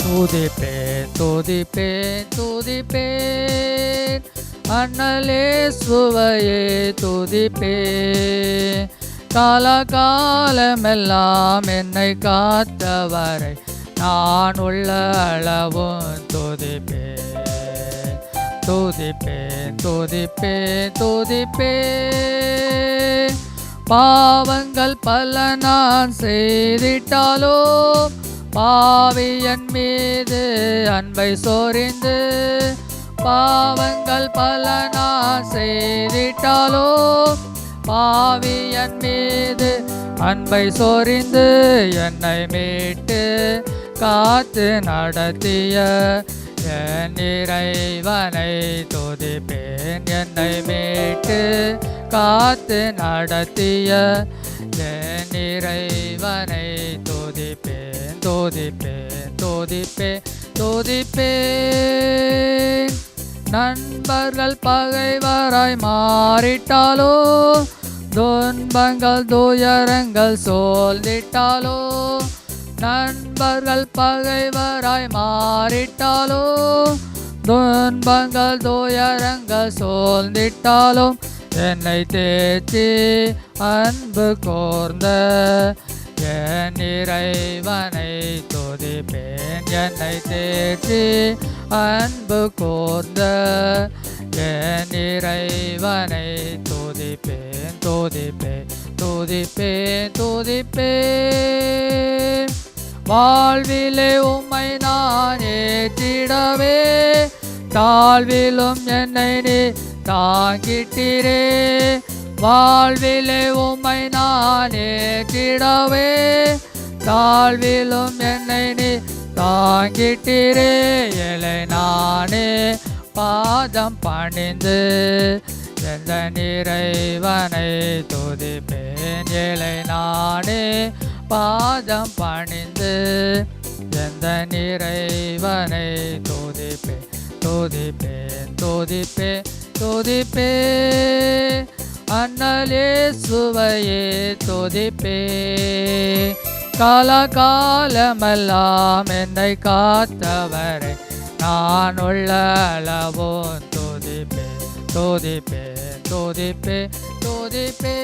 துதிப்பேன் துதிப்பேன் துதிப்பேன் அண்ணலே சுவையே துதிப்பேன் காலகாலமெல்லாம் என்னை காத்தவரை நான் உள்ள அளவும் துதிப்பேன் துதிப்பேன் துதிப்பேன் துதிப்பேன் பாவங்கள் பல நான் செய்திட்டாலோ பாவியன் மீது அன்பை சோரிந்து பாவங்கள் பல நான் செய்திட்டாலோ? பாவியன் மீது அன்பை சோரிந்து என்னை மீட்டு காத்து நடத்திய என் இறைவனை துதிப்பேன். என்னை மீட்டு காத்து நடத்திய என் இறைவனை துதிப்பேன் துதிப்பேன் துதிப்பேன் துதிப்பேன் நண்பர்கள் பகைவராய் மாறிட்டாலோ துன்பங்கள் துயரங்கள் சொல்லிட்டாலோ நண்பர்கள் பகைவராய் மாறிட்டாலோ துன்பங்கள் துயரங்கள் சோர்ந்திட்டாலும் என்னை தேற்றி அன்பு கோர்ந்த என் இறைவனை துதிப்பேன். என்னை தேற்றி அன்பு கோர்ந்த என் இறைவனை துதிப்பேன். துதிப்பேன் துதிப்பேன் துதிப்பேன் வாழ்விலே உம்மை நான் ஏற்றிடவே தாழ்விலும் என்னை நீ தாங்கிட்டீரே. வாழ்விலே உம்மை நானே கிடவே தாழ்விலும் என்னை நீ தாங்கிட்டீரே. இலை நானே பாதம் பணிந்து எந்த நிறைவனை துதிப்பேன். இலை நானே பாதம் பணிந்து எந்த நிறைவனை துதிப்பேன். துதிப்பேன் துதிப்பேன் துதிப்பேன். அண்ணலே சுவையே துதிப்பே. காலகாலமெல்லாம் என்னை காத்தவரை நான் உள்ளளவோ அளவும் துதிப்பே துதிப்பே துதிப்பே துதிப்பே.